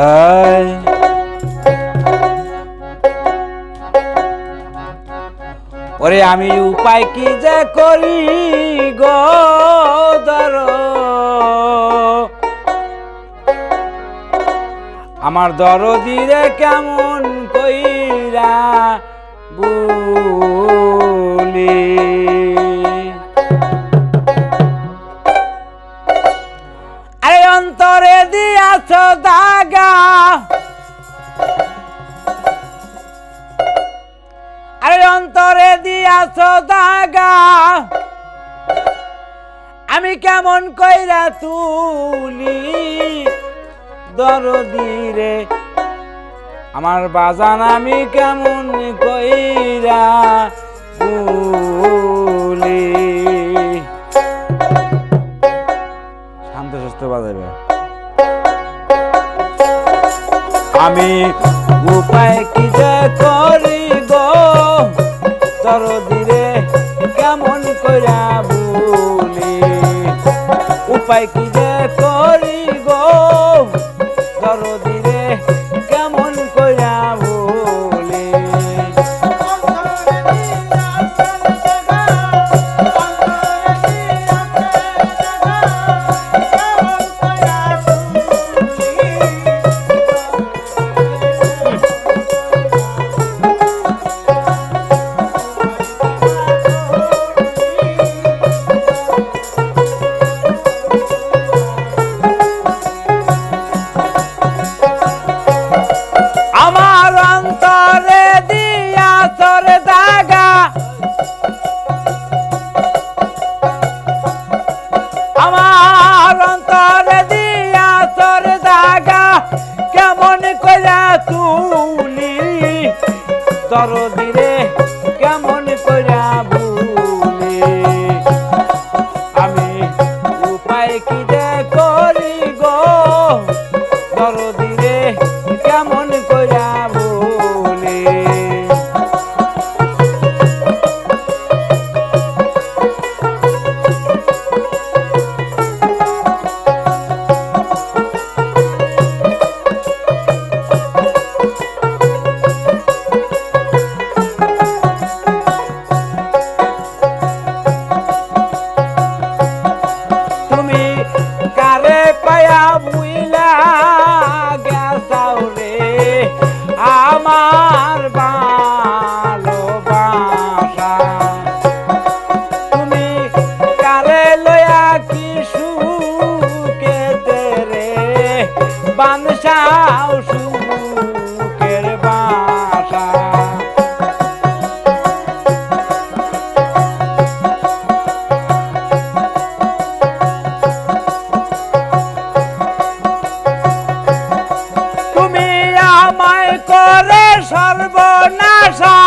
High ওরে আমি উপায় কি যে করি গো দর আমার দরদিরে কেমন দিয়াছ দাগা। আরে অন্তরে দিয়াছ দাগা। আমি কেমন কইরা তুলি দরদিরে আমার বাজান আমি কেমন কইরা তুলি? শান্ত সুস্থ বাজাবে আমি উপায় কি যে করি গো দরদিরে কেমন কইরা বলি? উপায় কি যে করি গো দরদিরে কেমন তোর বানসাও সুখের বাসা। তুমি আমায় করে সর্বনাশা।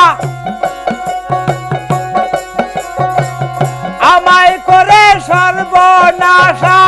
আমায় করে সর্বনাশা।